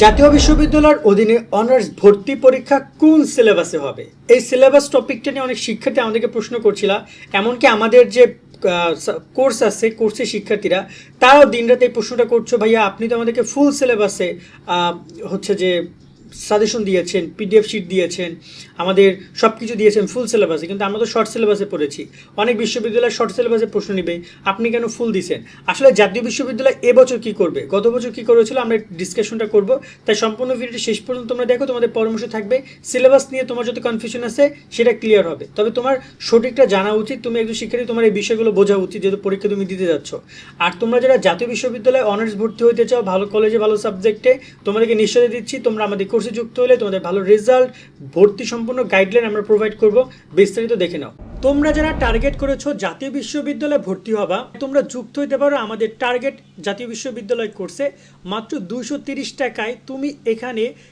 জাতীয় বিশ্ববিদ্যালয়ের অধীনে অনার্স ভর্তি পরীক্ষা কোন সিলেবাসে হবে? এই সিলেবাস টপিকটা নিয়ে অনেক শিক্ষার্থী আমাদেরকে প্রশ্ন করছিল। এমনকি আমাদের যে কোর্স আছে, কোর্সের শিক্ষার্থীরা, তারাও দিনরাতে এই প্রশ্নটা করছ, ভাইয়া, আপনি তো আমাদেরকে ফুল সিলেবাসে হচ্ছে যে সাজেশন দিয়েছেন পিডিএফ শিট দিয়েছেন, আমাদের সব কিছু দিয়েছেন ফুল সিলেবাসে কিন্তু আমরা তো শর্ট সিলেবাসে পড়েছি। অনেক বিশ্ববিদ্যালয় শর্ট সিলেবাসে প্রশ্ন নেবে, আপনি কেন ফুল দিছেন? আসলে জাতীয় বিশ্ববিদ্যালয় এবছর কি করবে? গত বছর কি করেছিল? আমরা ডিসকাশনটা করব। তাই সম্পূর্ণ ভিডিওটি শেষ পর্যন্ত তোমরা দেখো, তোমাদের পরামর্শ থাকবে। সিলেবাস নিয়ে তোমার যত কনফিউশন আছে, সেটা ক্লিয়ার হবে। তবে তোমার সঠিকটা জানা উচিত। তুমি একজন শিক্ষার্থী, তোমার এই বিষয়গুলো বোঝা উচিত, যেহেতু পরীক্ষা তুমি দিতে যাচ্ছ। আর তোমরা যারা জাতীয় বিশ্ববিদ্যালয়ে অনার্স ভর্তি হতে চাও, ভালো কলেজে ভালো সাবজেক্টে তোমাদেরকে নিশ্চয়ই দিচ্ছি। তোমরা আমাদের কোর্সে যুক্ত হলে তোমাদের ভালো রেজাল্ট, ভর্তি সম্পূর্ণ গাইডলাইন আমরা প্রোভাইড করব। বিস্তারিত দেখে নাও। তোমরা যারা টার্গেট করেছ জাতীয় বিশ্ববিদ্যালয়ে ভর্তি হবা, তোমরা যুক্ত হইতে পারো আমাদের টার্গেট জাতীয় বিশ্ববিদ্যালয় কোর্সে মাত্র তিরিশ টাকায় তুমি এখানে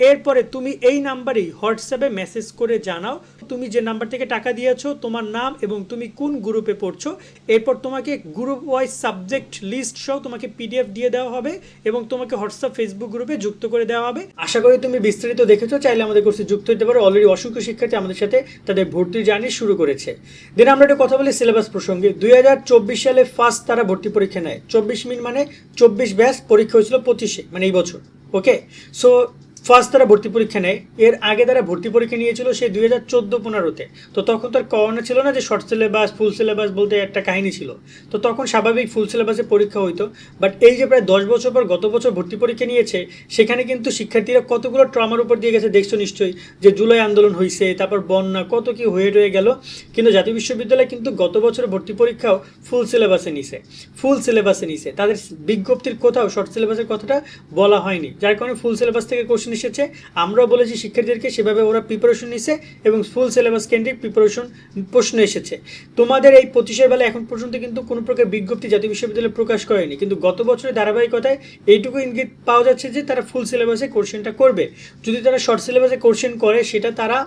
এরপরে তুমি এই নাম্বারেই হোয়াটসঅ্যাপে মেসেজ করে জানাও, তুমি যে নাম্বার থেকে টাকা দিয়েছ, তোমার নাম এবং তুমি কোন গ্রুপে পড়ছো, এরপর তোমাকে গ্রুপ ওয়াইজ সাবজেক্ট লিস্ট সহ তোমাকে পিডিএফ দিয়ে দেওয়া হবে এবং তোমাকে হোয়াটসঅ্যাপ ফেসবুক গ্রুপে যুক্ত করে দেওয়া হবে। আশা করি তুমি বিস্তারিত দেখেছ, চাইলে আমাদের কোর্সে যুক্ত হতে পারো। অলরেডি অসংখ্য শিক্ষার্থী আমাদের সাথে তাদের ভর্তি জার্নি শুরু করেছে। দেন আমরা একটা কথা বলি সিলেবাস প্রসঙ্গে। দুই হাজার চব্বিশ সালে ফার্স্ট তারা ভর্তি পরীক্ষা নেয়। চব্বিশ মিনিট মানে চব্বিশ ব্যাস পরীক্ষা হয়েছিল পঁচিশে মানে এই বছর। ওকে সো ফার্স্ট তারা ভর্তি পরীক্ষা নেয়। এর আগে তারা ভর্তি পরীক্ষা নিয়েছিল সেই দুই হাজার চোদ্দ পনেরোতে। তো তখন তার করোনা ছিল না যে শর্ট সিলেবাস ফুল সিলেবাস বলতে একটা কাহিনী ছিল। তো তখন স্বাভাবিক ফুল সিলেবাসে পরীক্ষা হইতো। বাট এই যে প্রায় দশ বছর পর, গত বছর ভর্তি পরীক্ষা নিয়েছে, সেখানে কিন্তু শিক্ষার্থীরা কতগুলো ট্রমার উপর দিয়ে গেছে দেখছ নিশ্চয়ই। যে জুলাই আন্দোলন হয়েছে তারপর বন্যা, কত কি হয়ে রয়ে গেল। কিন্তু জাতীয় বিশ্ববিদ্যালয় কিন্তু গত বছর ভর্তি পরীক্ষাও ফুল সিলেবাসে নিছে। ফুল সিলেবাসে নিছে। তাদের বিজ্ঞপ্তির কোথাও শর্ট সিলেবাসের কথাটা বলা হয়নি। যার কারণে ফুল সিলেবাস থেকে কোশ্চেন এসেছে। আমরাও বলেছি শিক্ষার্থীদেরকে সেভাবে ওরা প্রিপারেশন নিছে এবং ফুল সিলেবাস কেন্দ্রিক প্রিপারেশন প্রশ্ন এসেছে। তোমাদের এই পঁচিশের বেলা এখন পর্যন্ত কিন্তু কোনো প্রকার বিজ্ঞপ্তি জাতীয় বিশ্ববিদ্যালয়ে প্রকাশ করেনি। কিন্তু গত বছরের ধারাবাহিকতায় এইটুকু ইঙ্গিত পাওয়া যাচ্ছে যে তারা ফুল সিলেবাসে কোশ্চেনটা করবে। যদি তারা শর্ট সিলেবাসে কোশ্চেন করে, সেটা তারা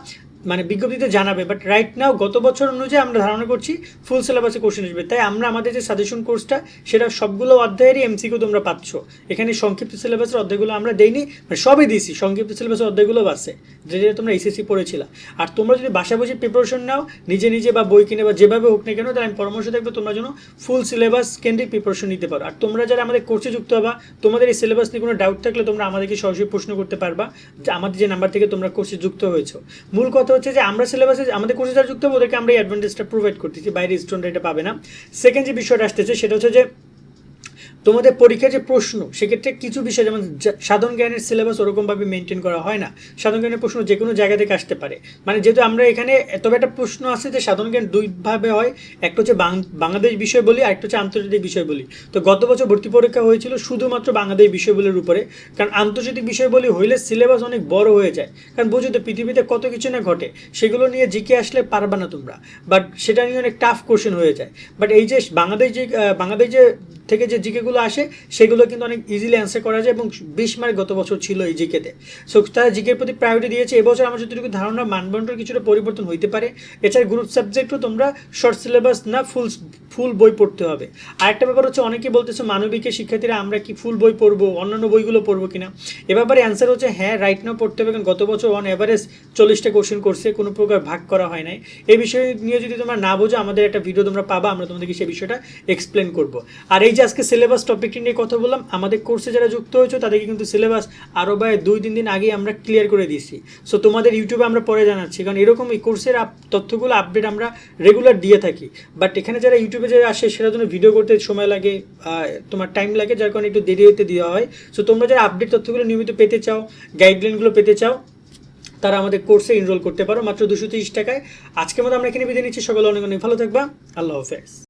মানে বিজ্ঞপ্তিতে জানাবে বাট রাইট নাও গত বছর অনুযায়ী আমরা ধারণা করছি ফুল সিলেবাসে কোশ্চেন আসবে। তাই আমরা আমাদের যে সাজেশন কোর্সটা সেটা সবগুলো অধ্যায়েরই এমসিকিউ তোমরা পাচ্ছ। এখানে সংক্ষিপ্ত সিলেবাসের অধ্যায়গুলো আমরা দেইনি মানে সবই দিয়েছি। সংক্ষিপ্ত সিলেবাসের অধ্যায়গুলো আছে, যেটা তোমরা এসএসসি পড়েছিলা। আর তোমরা যদি বাসা বসে প্রিপারেশন নাও, নিজে নিজে বা বই কিনে বা যেভাবে হোক না কেন, তাহলে আমি পরামর্শ থাকবে তোমরা যেন ফুল সিলেবাস কেন্দ্রিক প্রিপারেশন নিতে পারো। আর তোমরা যারা আমাদের কোর্সে যুক্ত হবা, তোমাদের এই সিলেবাস নিয়ে কোনো ডাউট থাকলে তোমরা আমাদেরকে সরাসরি প্রশ্ন করতে পারবা আমাদের যে নাম্বার থেকে তোমরা কোর্সে যুক্ত হয়েছো। মূল কথা হচ্ছে যে আমরা সিলেবাসে আমাদের কোর্সে যারা যুক্ত হবে, ওদেরকে আমরা এই অ্যাডভান্টেজটা প্রোভাইড করতেছি, বাইরে স্টুডেন্ট এটা পাবে না। সেকেন্ড যে বিষয়টা আসতেছে, সেটা হচ্ছে যে তোমাদের পরীক্ষার যে প্রশ্ন, সেক্ষেত্রে কিছু বিষয়, যেমন সাধারণ জ্ঞানের সিলেবাস ওরকমভাবে মেনটেন করা হয় না। সাধারণ জ্ঞানের প্রশ্ন যে কোনো জায়গা থেকে আসতে পারে। মানে যেহেতু আমরা এখানে, তবে একটা প্রশ্ন আছে যে সাধারণ জ্ঞান দুইভাবে হয়। একটা হচ্ছে বাংলাদেশ বিষয় বলি আর একটা হচ্ছে আন্তর্জাতিক বিষয় বলি। তো গত বছর ভর্তি পরীক্ষা হয়েছিল শুধুমাত্র বাংলাদেশ বিষয় বলির উপরে। কারণ আন্তর্জাতিক বিষয় বলি হইলে সিলেবাস অনেক বড় হয়ে যায়। কারণ বুঝো তো পৃথিবীতে কত কিছু না ঘটে। সেগুলো নিয়ে জিকে আসলে পারবা না তোমরা। বাট সেটা নিয়ে অনেক টাফ কোশ্চেন হয়ে যায়। বাট এই যে বাংলাদেশ যে বাংলাদেশ যে থেকে যে জিকেগুলো আসে, সেগুলো কিন্তু অনেক ইজিলি অ্যান্সার করা যায় এবং বিশ মার্ক গত বছর ছিল এই জিকেতে সো তারা জিকের প্রতি প্রায়োরিটি দিয়েছে। এবছর আমার যতটুকু ধারণা মানদণ্ডের কিছুটা পরিবর্তন হইতে পারে। এছাড়া গ্রুপ সাবজেক্টও তোমরা শর্ট সিলেবাস না ফুল ফুল বই পড়তে হবে। আরেকটা ব্যাপার হচ্ছে অনেকে বলতেছে, মানবিকের শিক্ষার্থীরা আমরা কি ফুল বই পড়ব, অন্যান্য বইগুলো পড়ব কিনা? এ ব্যাপারে অ্যান্সার হচ্ছে হ্যাঁ রাইট নাও পড়তে হবে, কারণ গত বছর অন অ্যাভারেজ চল্লিশটা কোশ্চেন করছে কোনো প্রকার ভাগ করা হয় নাই। এই বিষয় নিয়ে যদি তোমরা না বোঝো, আমাদের একটা ভিডিও তোমরা পাবা, আমরা তোমাদেরকে সেই বিষয়টা এক্সপ্লেন করব। আর এই যে আজকে সিলেবাস টপিকটি নিয়ে কথা বললাম, আমাদের কোর্সে যারা যুক্ত হয়েছে, তাদেরকে কিন্তু সিলেবাস আরও প্রায় দুই, তিন দিন আগে আমরা ক্লিয়ার করে দিয়েছি। সো তোমাদের ইউটিউবে আমরা পরে জানাচ্ছি, কারণ এরকম এই কোর্সের তথ্যগুলো আপডেট আমরা রেগুলার দিয়ে থাকি। বাট এখানে যারা ইউটিউবে যারা আসে সেটার জন্য ভিডিও করতে সময় লাগে তোমার টাইম লাগে, যার কারণে একটু দেরি হতে দেওয়া হয়। সো তোমরা যারা আপডেট তথ্যগুলো নিয়মিত পেতে চাও গাইডলাইনগুলো পেতে চাও, তারা আমাদের কোর্সে এনরোল করতে পারো, মাত্র দুশো তিরিশ টাকায়। আজকের মতো আমরা এখানে বিদায় নিচ্ছি, সকলে অনেক অনেক ভালো থাকবা। আল্লাহ হাফেজ।